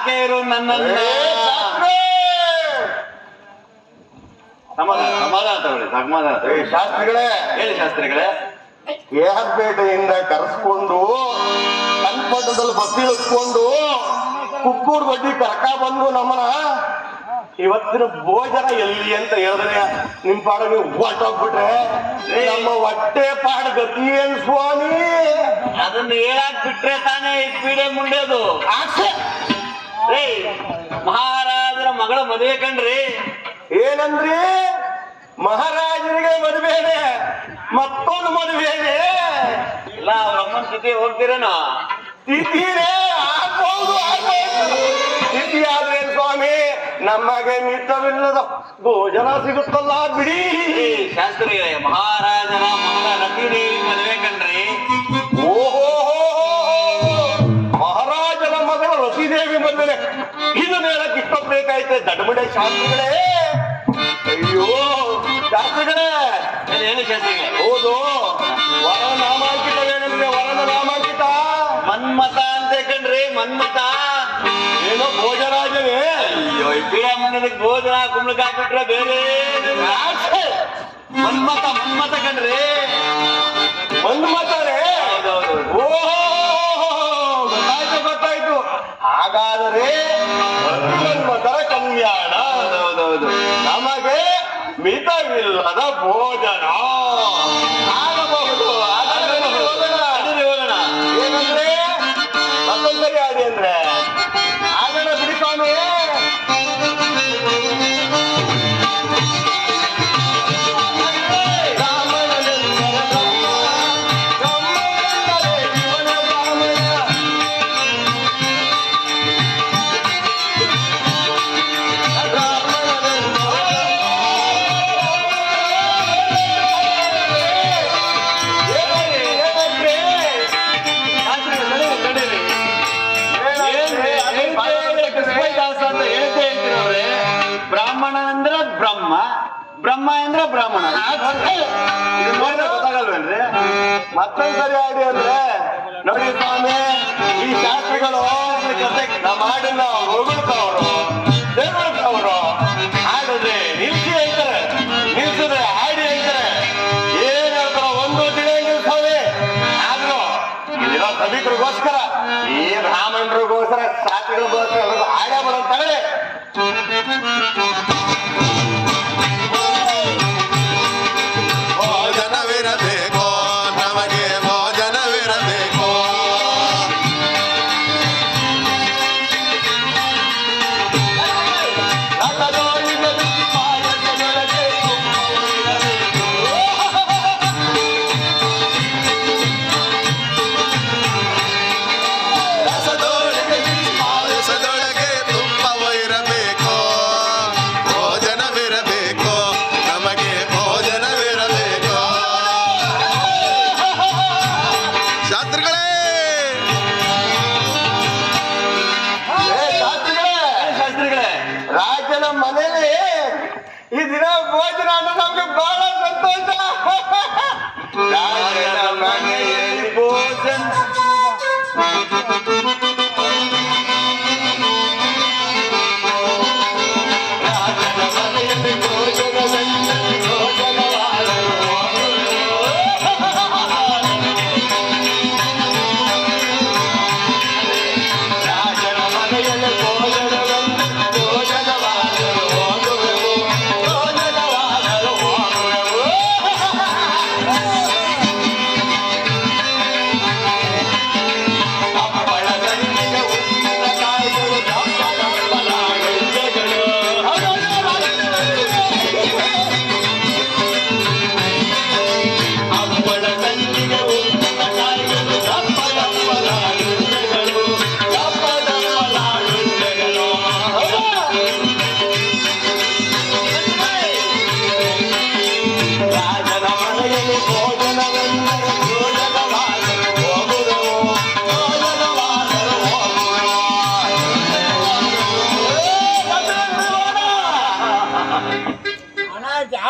ಸಾಕೆ ಇರು ನನ್ನನ್ನ ಸಮಾಧಾನ ಸಮಾಧಾನ ತಗೊಳ್ಳಿ ಸಮಾಧಾನ ಏ, ತಗೊಳ್ಳಿ. ಶಾಸ್ತ್ರಿಗಳೇ! ಹೇಳಿ ಶಾಸ್ತ್ರಿಗಳೇ. ಕೇಹಪೇಟೆಯಿಂದ ಕರೆಸ್ಕೊಂಡು ಕಲ್ಪಟ್ಟದಲ್ಲಿ ಬಸ್ಸಿಳಿಸ್ಕೊಂಡು ಕುಕ್ಕೂರ್ ಬಡ್ಡಿ ಕರ್ಕ ಬಂದು ನಮ್ಮನ ಇವತ್ತಿನ ಭೋಜನ ಎಲ್ಲಿ ಅಂತ ಹೇಳಿದ್ರೆ ನಿಮ್ ಪಾಡಿಗೆ ನೀವು ಹೊಟ್ಟೋಗ್ಬಿಟ್ರೆ ನಮ್ಮ ಹೊಟ್ಟೆ ಪಾಡ ಗತಿ ಏನ್ ಸ್ವಾಮಿ? ಅದನ್ನ ಹೇಳಾಕ್ ಬಿಟ್ರೆ ತಾನೇ ಈ ಪೀಡೆ ಮುಂಡೆದು. ಆಸೆ ಏ ಮಹಾರಾಜರ ಮಗಳ ಮದುವೆ ಕಣ್ರಿ. ಏನಂದ್ರಿ? ಮಹಾರಾಜರಿಗೆ ಮದುವೆನೆ ಮತ್ತೊಂದು ಮದುವೆನೆ ಇಲ್ಲ ಅವ್ರ ಅಮ್ಮನ ಜೊತೆ ಹೋಗ್ತೀರೇನೋ? ತಿಥಿನೇ ಆಗ್ಬಹುದು ತಿಥಿ ಆದ್ರೆ ಸ್ವಾಮಿ ನಮಗೆ ಮಿತ್ರವಿಲ್ಲದ ಭೋಜನ ಸಿಗುತ್ತಲ್ಲ ಬಿಡಿ. ಶಾಸ್ತ್ರಿ ಮಹಾರಾಜನ ಮಗಳ ರತಿದೇವಿ ಮದುವೆ ಕಣ್ರಿ. ದಡಬಡೆ ಶಾಸ್ತ್ರಿಗಳೇ. ಅಯ್ಯೋ ಶಾಸ್ತ್ರಿಗಳೇ. ಏನು ಶಾಸ್ತ್ರಿಗಳೇ? ಹೌದು ವರ ನಾಮಾಂಕಿತವೇನೆಂದ್ರೆ ನಾಮಾಂಕಿತ ಮನ್ಮತ ಅಂತ ಕಣ್ರಿ ಮನ್ಮತ ಏನೋ ಭೋಜರಾಜವೇ ಅಯ್ಯೋ ಮುಂಡದಕ್ಕೆ ಭೋಜನ ಕುಂಬಳಕ ಬಿಟ್ರೆ ಬೇರೆ ಮನ್ಮತ ಮನ್ಮತ ಕಣ್ರಿ. ಮನ್ಮತರೇ ಓಹೋ ಗೊತ್ತಾಯ್ತು ಗೊತ್ತಾಯ್ತು. ಹಾಗಾದರೆ ಮತರ ಮಿತವಿಲ್ಲದ ಭೋಜನ. ಆಗಬಹುದು ಬ್ರಹ್ಮ. ಬ್ರಹ್ಮ ಅಂದ್ರೆ ಬ್ರಾಹ್ಮಣ. ನೋಡಿದ್ರೆ ಗೊತ್ತಾಗಲ್ವೇನ್ರಿ? ಮತ್ತೊಂದ್ಸರಿ ಆಡಿ ಅಂದ್ರೆ, ನೋಡಿ ಸ್ವಾಮಿ, ಈ ಶಾಸ್ತ್ರಿಗಳು ನಮ್ಮ ಹಾಡನ್ನ ಹೊಗಳ್ತಾವ್ರು ತೆಗಳ್ತಾವ್ರು ಹಾಡಿದ್ರೆ ನಿಲ್ಸಿ ಹೇಳ್ತಾರೆ, ನಿಲ್ಸಿದ್ರೆ ಹಾಡಿ ಹೇಳ್ತಾರೆ. ಏನ್ ಹೇಳ್ತಾರ ಒಂದು ತಿಳಿಯಂಗಿಲ್ಲ ಸ್ವಾಮಿ. ಆದ್ರೂ ಇಲ್ಲಿರೋ ಸಭಿಕರಿಗೋಸ್ಕರ, ಈ ಬ್ರಾಹ್ಮಣರಿಗೋಸ್ಕರ ಶಾಸ್ತ್ರಿಗಳಿಗೋಸ್ಕರ ಹಾಡೇ ಬರೋದು ತಗಡೆ ಈ ದಿನ ಭೋಜನ ಅಂದ್ರೆ ನಮ್ಗೆ ಬಹಳ ಸಂತೋಷ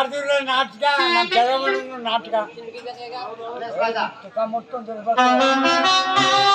ಅಣ್ಣ ಜಾರ್ದಿಲ್ಲ ನಾಟಕ ನಮ್ಮ ತೆಲಂಗಾಣ ನಾಟಕ ತುಕ ಮುಟ್ಟು